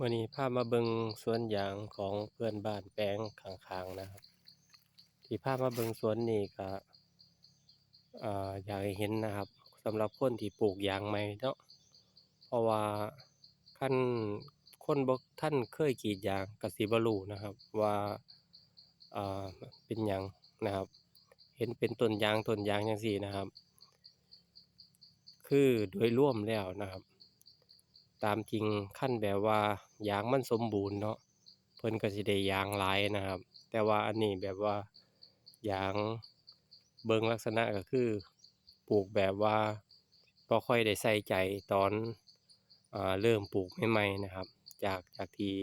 มื่อนี้พามาเบิงสวนยางของเพื่อนบ้านแปลงข้างๆนะครับ ที่พามาเบิงสวนนี่ก็อยากเห็นนะครับสำหรับคนที่ปลูกยางใหม่เนาะเพราะว่าคันคนบ่ทันเคยกรีดยางกสิบ่รู้นะครับ ว่าเป็นยังนะครับ เห็นเป็นต้นยางต้นยางจังซี่นะครับ คือโดยรวมแล้วนะครับ ตามจริงคันแบบว่ายางมันสมบูรณ์เนาะเพิ่นก็สิได้ยางหลายนะครับ แต่ว่าอันนี้แบบว่ายางเบิงลักษณะก็คือปลูกแบบว่าบ่ค่อยได้ใส่ใจตอนอเริ่มปลูกใหม่ๆนะครับ จากจากที่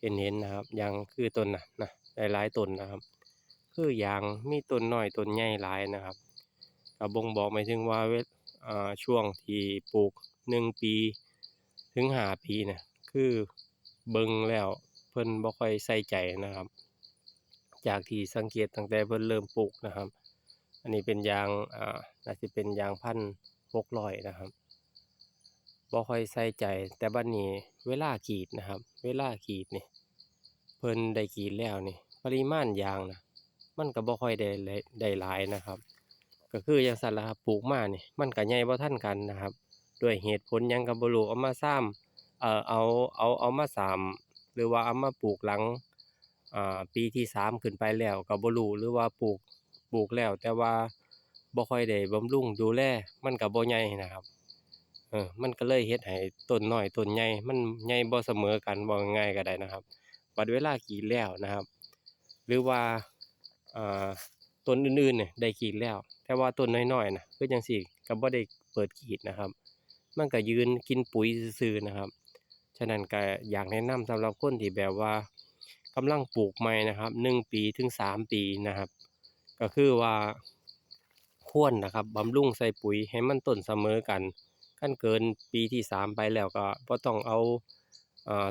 เห็นๆนนะครับยางคือต้นนะนะหลายๆต้นนะครับ คือยางมีต้นน้อยต้นใหญ่หลายนะครับก็บ่งบอกหมายถึงว่าเวอ่าช่วงที่ปลูกหนึ่งปี ถึงหาปีเนี่ยคือเบิ่งแล้วเพิ่นบ่ค่อยใส่ใจนะครับ จากที่สังเกตตั้งแต่เพิ่นเริ่มปลูกนะครับ อันนี้เป็นยางอ่าน่าสิเป็นยางพันธุ์หกร้อยนะครับบ่ค่อยใส่ใจ แต่บัดนนี้เวลากรีดนะครับ เวลากรีดนี่เพิ่นได้กรีดแล้วนี่ปริมาณยางนะมันก็บ่ค่อยได้หลายได้หลายนะครับ ก็คือจั่งซั้นล่ะครับปลูกมานี่มันก็ใหญ่บ่ทันกันนะครับ ด้วยเหตุผลยังก็บ่รู้เอามาซ้ำเอ่อเอาเอาเอามาสามหรือว่าเอามาปลูกหลังอ่าปีที่สามขึ้นไปแล้วก็บ่รู้หรือว่าปลูกปลูกแล้ว แต่ว่าบ่ค่อยได้บำรุงดูแลมันก็บ่ใหญ่นะครับเออมันก็เลยเฮ็ดให้ต้นน้อยต้นใหญ่มันใหญ่บ่เสมอกันว่ง่ายก็ได้นะครับบัดเวลากรีดแล้วนะครับ หรือว่าอ่าต้นอื่นๆเนี่ยได้กีดแล้ว แต่ว่าต้นน้อยๆนะคือจังซี่ก็บ่ได้เปิดกีดนะครับ มันก็ยืนกินปุ๋ยซื่อนะครับ ฉะนั้นก็อยากแนะนำสำหรับคนที่แบบว่ากำลังปลูกใหม่นะครับหนึ่งปีถึงสามปีนะครับ ก็คือว่าควรนะครับบำรุงใส่ปุ๋ยให้มันต้นเสมอกันคันเกินปีที่สามไปแล้วก็บ่ต้องเอา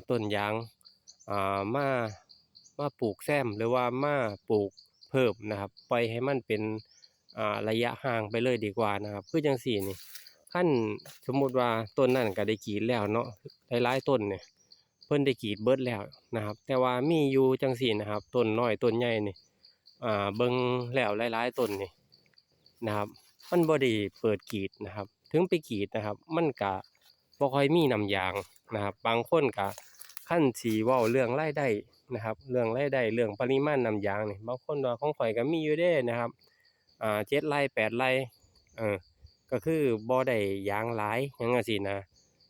ต้นยางอ่ามามาปลูกแซมหรือว่ามาปลูกเพิ่มนะครับปล่อยให้มันเป็นระยะห่างไปเลยดีกว่านะครับ คือจังซี่นี่ คันสมมุติว่าต้นนั้นก็ได้กรีดแล้วเนาะหลายๆต้นเนี่ยเพิ่นได้กรีดเบิดแล้วนะครับ แต่ว่ามีอยู่จังซี่นะครับต้นน้อยต้นใหญ่นี่อ่าเบิ่งแล้วหลายๆต้นนี่นะครับ มันบ่ได้เปิดกรีดนะครับ ถึงไปกรีดนะครับ มันก็บ่ค่อยมีน้ำยางนะครับ บางคนก็คันสิเว้าเรื่องรายได้นะครับ เรื่องรายได้เรื่องปริมาณน้ำยางนี่บางคนว่าของข้อยก็มีอยู่เด้นะครับอ่า7ไร่8ไร่เออ ก็คือบ่ได้ยางหลายหยังจังซี้นะ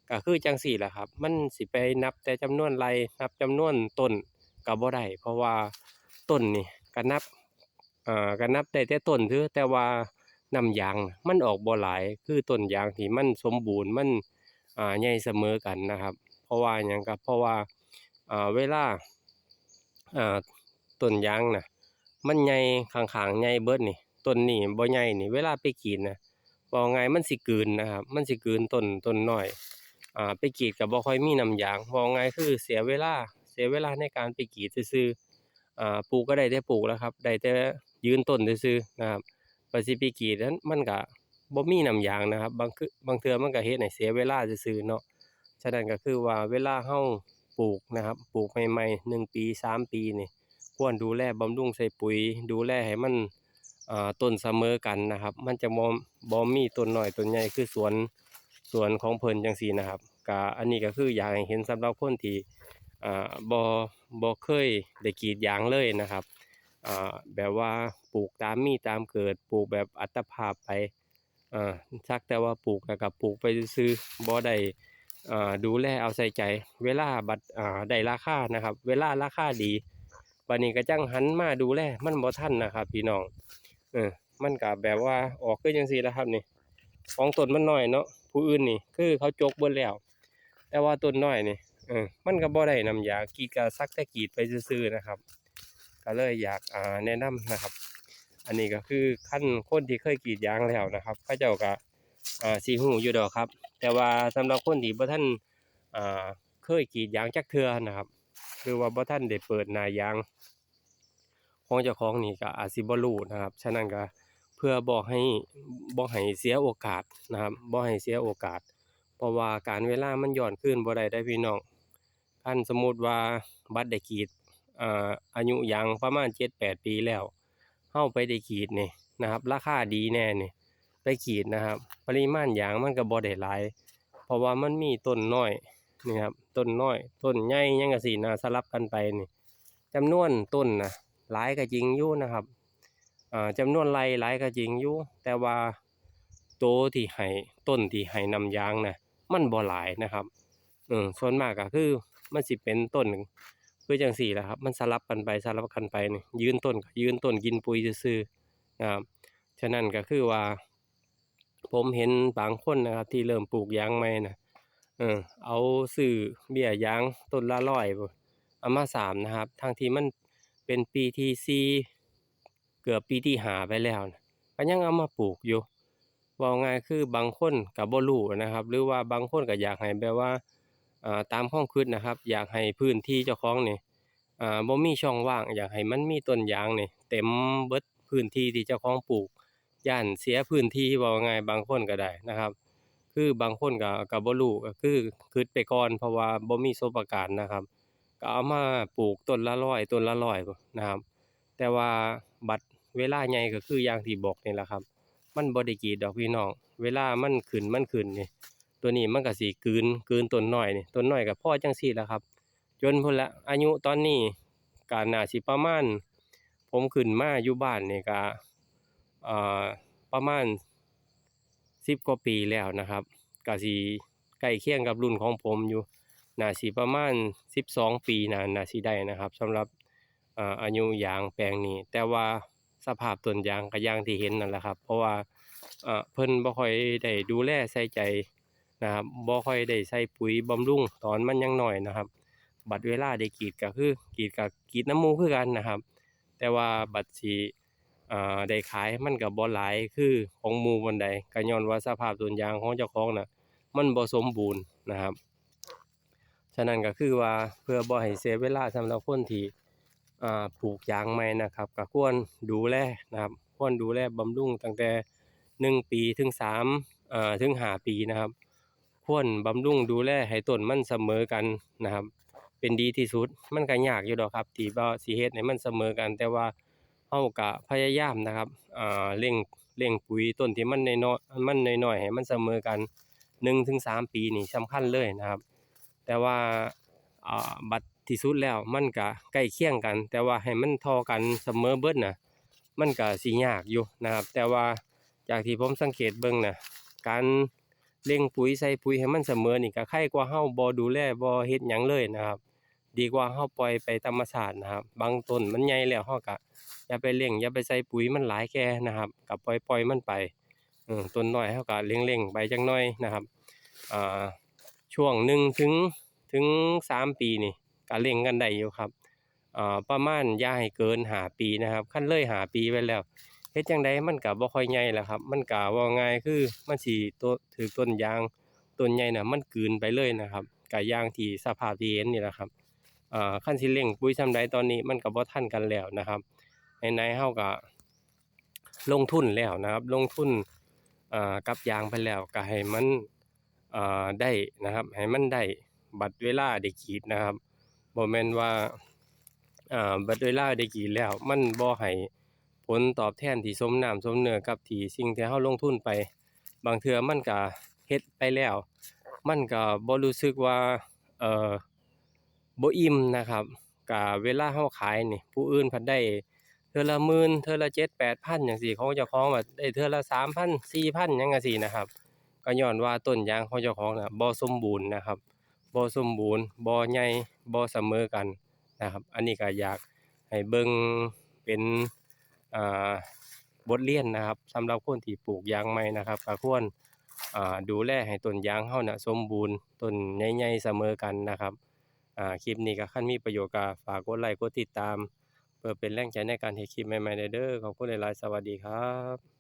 ก็คือจังซี้ล่ะครับ มันสิไปนับแต่จำนวนไร่นับจำนวนต้นก็บ่ได้เพราะว่าต้นนี่ก็นับอ่าก็นับได้แต่ต้นซื่อแต่ว่าน้ำยางมันออกบ่หลายคือต้นยางที่มันสมบูรณ์มันอ่าใหญ่เสมอกันนะครับ เพราะว่าหยังก็เพราะว่าอ่าเวลาอ่าต้นยางน่ะมันใหญ่ข้างๆใหญ่เบิดนี่ต้นนี้บ่ใหญ่นี่เวลาไปกรีดน่ะ เว้าง่ายมันสิกืนนะครับ มันสิกืนต้นต้นหน้อยอ่าไปกรีดก็บ่ค่อยมีน้ำยางเว้าง่ายคือเสียเวลาเสียเวลาในการไปกรีดซื่ออ่าปลูกก็ได้แต่ปลูกแล้วครับได้แต่ยืนต้นซื่อนะครับว่าสิไปกรีดนั้นมันก็บ่มีน้ำยางนะครับ บางคือบางเทือมันก็เฮ็ดให้เสียเวลาซื่อเนาะฉะนั้นก็คือว่าเวลาเราปลูกนะครับปลูกใหม่ๆหนึ่งปีสามปีนี่ควรดูแลบำรุงใส่ปุ๋ย ดูแลให้มัน ต้นเสมอกันนะครับ มันจะบ่บ่มีต้นหน้อยต้นใหญ่คือสวนสวนของเพลินจังซี่นะครับก็อันนี้ก็คืออยากให้เห็นสำหรับคนที่อ่าบ่บ่เคยได้กรีดยางเลยนะครับแบบว่าปลูกตามมีตามเกิดปลูกแบบอัตภาพไปอ่าสักแต่ว่าปลูกแล้วก็ปลูกไปซื่อบ่ได้ดูแลเอาใส่ใจ เวลาบัดได้ราคานะครับ เวลาราคาดีบัดนี้ก็จังหันมาดูแลมันบ่ทันนะครับพี่น้อง เออมันก็แบบว่าออกคือจังซี่แหละครับนี่ของต้นมันน้อยเนาะผู้อื่นนี่ คือเขาจกเบิดแล้ว แต่ว่าต้นน้อยนี่เออมันก็บ่ได้น้ำยากีก็สักแต่กีดไปซื่อๆนะครับ ก็เลยอยากอ่าแนะนำนะครับ อันนี้ก็คือขั้นคนที่เคยกีดยางแล้วนะครับเขาเจ้าก็อ่าสิฮู้อยู่ดอกครับ แต่ว่าสำหรับคนที่บ่ทันอ่าเคยกีดยางจักเทือนะครับหรือว่าบ่ทันได้เปิดนายาง ของเจ้าของนี่ก็อาจสิบ่รู้นะครับ ฉะนั้นก็เพื่อบ่ให้บ่ให้เสียโอกาสนะครับบ่ให้เสียโอกาส เพราะว่าการเวลามันย้อนคืนบ่ได้เด้พี่น้องคันสมมุติว่าบัดได้กรีดอ่าอายุยางประมาณ7-8ปีแล้วเฮาไปได้กรีดนี่นะครับ ราคาดีแน่นี่ไปกรีดนะครับ ปริมาณยางมันก็บ่ได้หลาย เพราะว่ามันมีต้นน้อยนี่ครับต้นน้อย ต้นใหญ่ยังจั่งซี้นะสลับกันไปนี่จำนวนต้นนะ หลายก็จริงอยู่นะครับอ่าจำนวนไร่หลายก็จริงอยู่แต่ว่าโตที่ให้ต้นที่ให้นำยางน่ะมันบ่หลายนะครับเออส่วนมากก็คือมันสิเป็นต้นคือจังซี่แหละครับ มันสลับกันไปสลับกันไปนี่ยืนต้นก็ยืนต้นกินปุ๋ยซื่อนะครับฉะนั้นก็คือว่า ผมเห็นบางคนนะครับ ที่เริ่มปลูกยางใหม่น่ะเออเอาซื้อเบี้ยยางต้นละร้อยเอามาสามนะครับทั้งที่มัน เป็นปีที่สี่เกือบปีที่หาไปแล้วนะก็ยังเอามาปลูกอยู่ว้าง่ายคือบางคนก็บ่รู้นะครับ หรือว่าบางคนก็อยากให้แบบว่าตามความคิดนะครับ อยากให้พื้นที่เจ้าของเนี่อ่าบ่มีช่องว่าง อยากให้มันมีต้นยางเนี่ยเต็มเบิดพื้นที่ที่เจ้าของปลูกย้านเสียพื้นที่ว้าง่ายบางคนก็ได้นะครับ คือบางคนก็ก็บ่รู้ก็คือคิดไปก่อนเพราะว่าบ่มีโซประการนะครับ ก็เอามาปลูกต้นละร้อยต้นละร้อยนะครับ แต่ว่าบัดเวลาใหญ่ก็คืออย่างที่บอกนี่แหละครับ มันบ่ได้กรีดดอกพี่น้อง เวลามันขึ้นมันขึ้นนี่ตัวนี้มันก็สิกลืนกืนต้นหน้อยนี่ต้นหน้อยก็พอจังซี่แหละครับ จนพุ่นละอายุตอนนี้ก็น่าสิประมาณ ผมขึ้นมาอยู่บ้านนี่ก็อ่าประมาณ10กว่าปีแล้วนะครับก็สิใกล้เคียงกับรุ่นของผมอยู่ น่าสิประมาณ 12 ปีน่าน่าสิได้นะครับสำหรับอายุยางแปลงนี้ แต่ว่าสภาพต้นยางก็อย่างที่เห็นนั่นแหละครับ เพราะว่าเพิ่นบ่ค่อยได้ดูแลใส่ใจนะครับบ่ค่อยได้ใส่ปุ๋ยบำรุงตอนมันยังหน้อยนะครับ บัดเวลาได้กีดก็คือกีดก็กรีดน้ำมูคือกันนะครับ แต่ว่าบัดสิอ่าได้ขายมันก็บ่หลายคือของมู่ปานใดก็ญ้อนว่าสภาพต้นยางของเจ้าของน่ะมันบ่สมบูรณ์นะครับ ฉะนั้นก็คือว่าเพื่อบ่ให้เสียเวลาสำหรับคนที่ปลูกยางใหม่นะครับก็ควรดูแลนะครับควรดูแลบำรุงตั้งแต่ 1 ปีถึง3าถึง5ปีนะครับ ควรบำรุงดูแลให้ต้นมันเสมอกันนะครับ เป็นดีที่สุดมันก็ยากอยู่ดอกครับที่ว่าสิเฮ็ดให้มันเสมอกัน แต่ว่าเราก็พยายามนะครับเร่งเร่งปุ๋ยต้นที่มันน้อยมันน้อยๆให้มันเสมอกัน 1-3 ปีนี่สำคัญเลยนะครับ แต่ว่าบัดที่สุดแล้วมันก็ใกล้เคียงกัน แต่ว่าให้มันท่ากันเสมอเบิดนะมันก็สิยากอยู่นะครับ แต่ว่าจากที่ผมสังเกตเบิ่งนะการเร่งปุ๋ยใส่ปุ๋ยให้มันเสมอนี่ก็ไคร่กว่าเฮาบ่ดูแลบ่เฮ็ดหยังเลยนะครับ ดีกว่าเฮาปล่อยไปธรรมชาตินะครับ บางต้นมันใหญ่แล้วเฮาก็อย่าไปเร่งอย่าไปใส่ปุ๋ยมันหลายแก่นะครับก็ปล่อยๆมันไปอต้นน้อยเฮาก็เร่งๆไปจักหน่อยนะครับอ่า ช่วง1ถึงถึง3ปีนี่ก็เร่งกันได้อยู่ครับอ่าประมาณย่าให้เกิน5ปีนะครับคันเลย5ปีไปแล้วเฮ็ดจังใดมันก็บ่ค่อยใหญ่แหล้วครับ มันก็ว้าง่ายคือมันสิโตถูกต้นยางต้นใหญ่น่ะมันกืนไปเลยนะครับก็ยางที่สภาพที่เห็นนี่แหละครับอ่าคันสิเร่งปุ๋ยส่ำใดตอนนี้มันก็บ่ทันกันแล้วนะครับไหนๆเฮาก็ลงทุนแล้วนะครับ ลงทุนอ่ากับยางไปแล้วก็ให้มัน ได้นะครับให้มันได้บัดเวลาได้กรีดนะครับบ่แม่นว่าบัดเวลาได้กรีดแล้ว มันบ่ให้ผลตอบแทนที่สมน้ำสมเนื้อกับที่สิ่งที่เราลงทุนไป บางเทื่อมันก็เฮ็ดไปแล้ว มันก็บ่รู้สึกว่าเอ่อบ่อิ่มนะครับก็เวลาเราขายนี่ผู้อื่นเพิ่นได้เทื่อละหมื่นเทื่อละ7-8,000จังซี่ของเจ้าของก็ได้เทื่อละ3,000 4,000หยังจั่งซี้นะครับ ก็ญ้อนว่าต้นยางของเจ้าของนะบ่สมบูรณ์นะครับบ่สมบูรณ์บ่ใหญ่บ่เสมอกันนะครับ อันนี้ก็อยากให้เบิ่งเป็นอ่าบทเรียนนะครับสำหรับคนที่ปลูกยางใหม่นะครับก็ควรอ่าดูแลให้ต้นยางเราน่ะสมบูรณ์ต้นใหญ่ๆเสมอกันนะครับอ่าคลิปนี้ก็คันมีประโยชน์ก็ฝากกดไลค์กดติดตาม เพื่อเป็นแรงใจในการเฮ็ดคลิปใหม่ๆได้เด้อขอบคุณหลายๆสวัสดีครับ